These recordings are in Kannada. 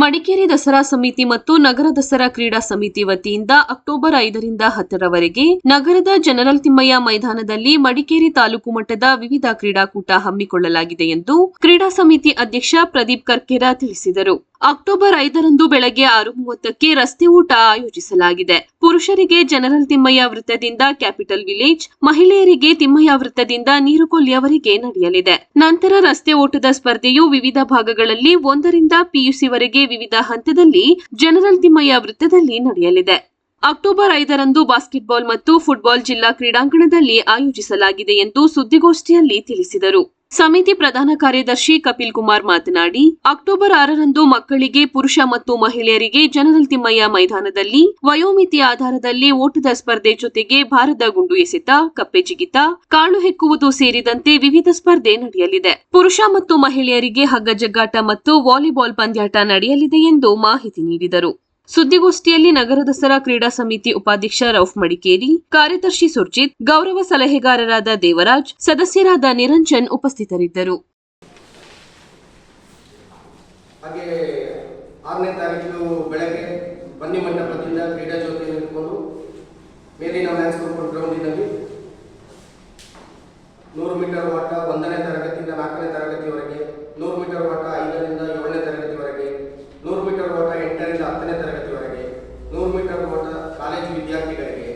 ಮಡಿಕೇರಿ ದಸರಾ ಸಮಿತಿ ಮತ್ತು ನಗರ ದಸರಾ ಕ್ರೀಡಾ ಸಮಿತಿ ವತಿಯಿಂದ ಅಕ್ಟೋಬರ್ ಐದರಿಂದ ಹತ್ತರವರೆಗೆ ನಗರದ ಜನರಲ್ ತಿಮ್ಮಯ್ಯ ಮೈದಾನದಲ್ಲಿ ಮಡಿಕೇರಿ ತಾಲೂಕು ಮಟ್ಟದ ವಿವಿಧ ಕ್ರೀಡಾಕೂಟ ಹಮ್ಮಿಕೊಳ್ಳಲಾಗಿದೆ ಎಂದು ಕ್ರೀಡಾ ಸಮಿತಿ ಅಧ್ಯಕ್ಷ ಪ್ರದೀಪ್ ಕರ್ಕೇರ ತಿಳಿಸಿದರು. ಅಕ್ಟೋಬರ್ ಐದರಂದು ಬೆಳಗ್ಗೆ ಆರು ಮೂವತ್ತಕ್ಕೆ ರಸ್ತೆ ಊಟ ಆಯೋಜಿಸಲಾಗಿದೆ. ಪುರುಷರಿಗೆ ಜನರಲ್ ತಿಮ್ಮಯ್ಯ ವೃತ್ತದಿಂದ ಕ್ಯಾಪಿಟಲ್ ವಿಲೇಜ್, ಮಹಿಳೆಯರಿಗೆ ತಿಮ್ಮಯ್ಯ ವೃತ್ತದಿಂದ ನೀರುಕೊಲ್ಲಿಯವರೆಗೆ ನಡೆಯಲಿದೆ. ನಂತರ ರಸ್ತೆ ಓಟದ ಸ್ಪರ್ಧೆಯು ವಿವಿಧ ಭಾಗಗಳಲ್ಲಿ ಒಂದರಿಂದ ಪಿಯುಸಿವರೆಗೆ ವಿವಿಧ ಹಂತದಲ್ಲಿ ಜನರಲ್ ತಿಮ್ಮಯ್ಯ ವೃತ್ತದಲ್ಲಿ ನಡೆಯಲಿದೆ. ಅಕ್ಟೋಬರ್ ಐದರಂದು ಬಾಸ್ಕೆಟ್ಬಾಲ್ ಮತ್ತು ಫುಟ್ಬಾಲ್ ಜಿಲ್ಲಾ ಕ್ರೀಡಾಂಗಣದಲ್ಲಿ ಆಯೋಜಿಸಲಾಗಿದೆ ಎಂದು ಸುದ್ದಿಗೋಷ್ಠಿಯಲ್ಲಿ ತಿಳಿಸಿದರು. ಸಮಿತಿ ಪ್ರಧಾನ ಕಾರ್ಯದರ್ಶಿ ಕಪಿಲ್ ಕುಮಾರ್ ಮಾತನಾಡಿ, ಅಕ್ಟೋಬರ್ ಆರರಂದು ಮಕ್ಕಳಿಗೆ ಪುರುಷ ಮತ್ತು ಮಹಿಳೆಯರಿಗೆ ಜನರಲ್ ತಿಮ್ಮಯ್ಯ ಮೈದಾನದಲ್ಲಿ ವಯೋಮಿತಿ ಆಧಾರದಲ್ಲಿ ಓಟದ ಸ್ಪರ್ಧೆ ಜೊತೆಗೆ ಭಾರದ ಗುಂಡು ಎಸೆತ, ಕಪ್ಪೆ ಜಿಗಿತ, ಕಾಳು ಹೆಕ್ಕುವುದು ಸೇರಿದಂತೆ ವಿವಿಧ ಸ್ಪರ್ಧೆ ನಡೆಯಲಿದೆ. ಪುರುಷ ಮತ್ತು ಮಹಿಳೆಯರಿಗೆ ಹಗ್ಗ ಜಗ್ಗಾಟ ಮತ್ತು ವಾಲಿಬಾಲ್ ಪಂದ್ಯಾಟ ನಡೆಯಲಿದೆ ಎಂದು ಮಾಹಿತಿ ನೀಡಿದರು. ಸುದ್ದಿಗೋಷ್ಠಿಯಲ್ಲಿ ನಗರ ದಸರಾ ಕ್ರೀಡಾ ಸಮಿತಿ ಉಪಾಧ್ಯಕ್ಷ ರೌಫ್ ಮಡಿಕೇರಿ, ಕಾರ್ಯದರ್ಶಿ ಸುರ್ಜಿತ್, ಗೌರವ ಸಲಹೆಗಾರರಾದ ದೇವರಾಜ್, ಸದಸ್ಯರಾದ ನಿರಂಜನ್ ಉಪಸ್ಥಿತರಿದ್ದರು. ಬೆಳಗ್ಗೆ ಮಂಟಪದಿಂದ ಕ್ರೀಡಾ ಜ್ಯೋತಿ ಮೇಲಿನ ಮ್ಯಾನ್ಸ್ ಗ್ರೂಪ್ ಗ್ರೌಂಡಿನಲ್ಲಿ ನೂರು ಮೀಟರ್ ಓಟ ಒಂದನೇ ತರಗತಿಯಿಂದ ನಾಲ್ಕನೇ ತರಗತಿವರೆಗೆ ನೂರು ಮೀಟರ್ ಓಟ ಐದರಿಂದ ಏಳನೇ ತರಗತಿವರೆಗೆ ನೂರು ಮೀಟರ್ ಓಟ ಎಂಟರಿಂದ ಹತ್ತನೇ ತರಗತಿವರೆಗೆ ನೂರು ಮೀಟರ್ ಓಟ ಕಾಲೇಜು ವಿದ್ಯಾರ್ಥಿಗಳಿಗೆ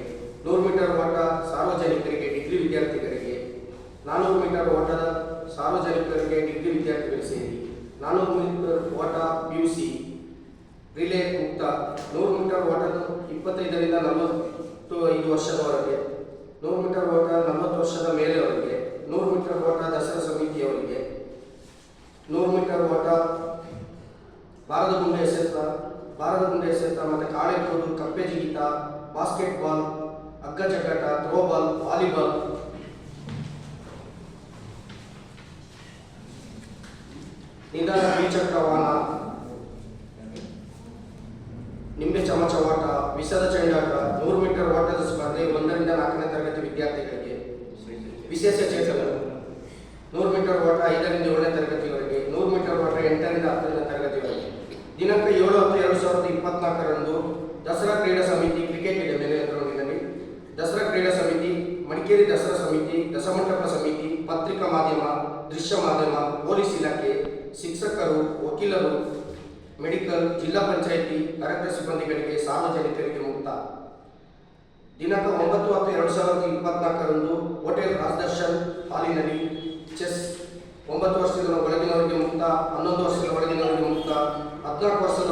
ನೂರು ಮೀಟರ್ ಓಟ ಸಾರ್ವಜನಿಕರಿಗೆ ಡಿಗ್ರಿ ವಿದ್ಯಾರ್ಥಿಗಳಿಗೆ ಮೀಟರ್ ಓಟದ ಸಾರ್ವಜನಿಕರಿಗೆ ಡಿಗ್ರಿ ವಿದ್ಯಾರ್ಥಿಗಳು ಸೇರಿ ನಾನ್ನೂರು ಮೀಟರ್ ಓಟ ಪಿ ಯು ಸಿ ರಿಲೇ ಮುಕ್ತ ನೂರು ಮೀಟರ್ ಓಟದ ಇಪ್ಪತ್ತೈದರಿಂದ ನಲವತ್ತು ಐದು ವರ್ಷದವರೆಗೆ, ನೂರು ಮೀಟರ್ ಓಟ ನಲವತ್ತು ವರ್ಷದ ಮೇಲೆಯವರಿಗೆ, ನೂರು ಮೀಟರ್ ಓಟ ದಸರಾ ಸಮಿತಿಯವರಿಗೆ, ನೂರು ಮೀಟರ್ ಓಟ ಭಾರತ ಗುಂಡೆ ಎಸೆತ ಭಾರತ ಗುಂಡೆ ಎಸೆತ ಮತ್ತು ಕಾಳೆಕೋಡು ಕಪ್ಪೆ ಜಿಗಿತ, ಬಾಸ್ಕೆಟ್ಬಾಲ್, ಹಗ್ಗ ಜಗ್ಗಾಟ ಥ್ರೋಬಾಲ್ ವಾಲಿಬಾಲ್ ನಿಧಾನ ದ್ವಿಚಕ್ರ ವಾಹನ ನಿಂಬೆ ಚಮಚ ಓಟ ವಿಸದ ಚೆಂಡಾಟ ನೂರು ಮೀಟರ್ ಓಟದ ಸ್ಪರ್ಧೆ, ಒಂದರಿಂದ ನಾಲ್ಕನೇ ತರಗತಿ ವಿದ್ಯಾರ್ಥಿಗಳಿಗೆ. ವಿಶೇಷ ಚೇತನರು ನೂರು ಮೀಟರ್ ಓಟ ಐದರಿಂದ ಏಳನೇ ತರಗತಿವರೆಗೆ ನೂರು ಮೀಟರ್ ಓಟ ಎಂಟರಿಂದ ಹತ್ತನೇ ತರಗತಿವರೆಗೆ ದಿನಾಂಕ ಏಳು ಹತ್ತು ಎರಡು ಸಾವಿರದ ಇಪ್ಪತ್ನಾಲ್ಕರಂದು ದಸರಾ ಕ್ರೀಡಾ ಸಮಿತಿ ಕ್ರಿಕೆಟ್ ಗ್ರೌಂಡಿನಲ್ಲಿ ದಸರಾ ಕ್ರೀಡಾ ಸಮಿತಿ, ಮಡಿಕೇರಿ ದಸರಾ ಸಮಿತಿ, ದಸಮಂಟಪ ಸಮಿತಿ, ಪತ್ರಿಕಾ ಮಾಧ್ಯಮ, ದೃಶ್ಯ ಮಾಧ್ಯಮ, ಪೊಲೀಸ್ ಇಲಾಖೆ ಶಿಕ್ಷಕರು, ವಕೀಲರು, ಮೆಡಿಕಲ್, ಜಿಲ್ಲಾ ಪಂಚಾಯಿತಿ ಕರೆಕ್ಟರ್ ಸಿಬ್ಬಂದಿಗಳಿಗೆ ಸಾರ್ವಜನಿಕರಿಗೆ ಮುಕ್ತ. ದಿನಾಂಕ ಒಂಬತ್ತು ಹತ್ತು ಎರಡು ಸಾವಿರದ ಇಪ್ಪತ್ನಾಲ್ಕರಂದು ಹೋಟೆಲ್ ರಾಜದರ್ಶನ್ ಹಾಲಿನಲ್ಲಿ ಚೆಸ್ ಒಂಬತ್ತು ವರ್ಷದ ಒಳಗಿನವರಿಗೆ ಮುಕ್ತ, ಹನ್ನೊಂದು ವರ್ಷದ ಒಳಗಿನವರಿಗೆ ಮುಕ್ತ, ಹದಿನಾಲ್ಕು ವರ್ಷದ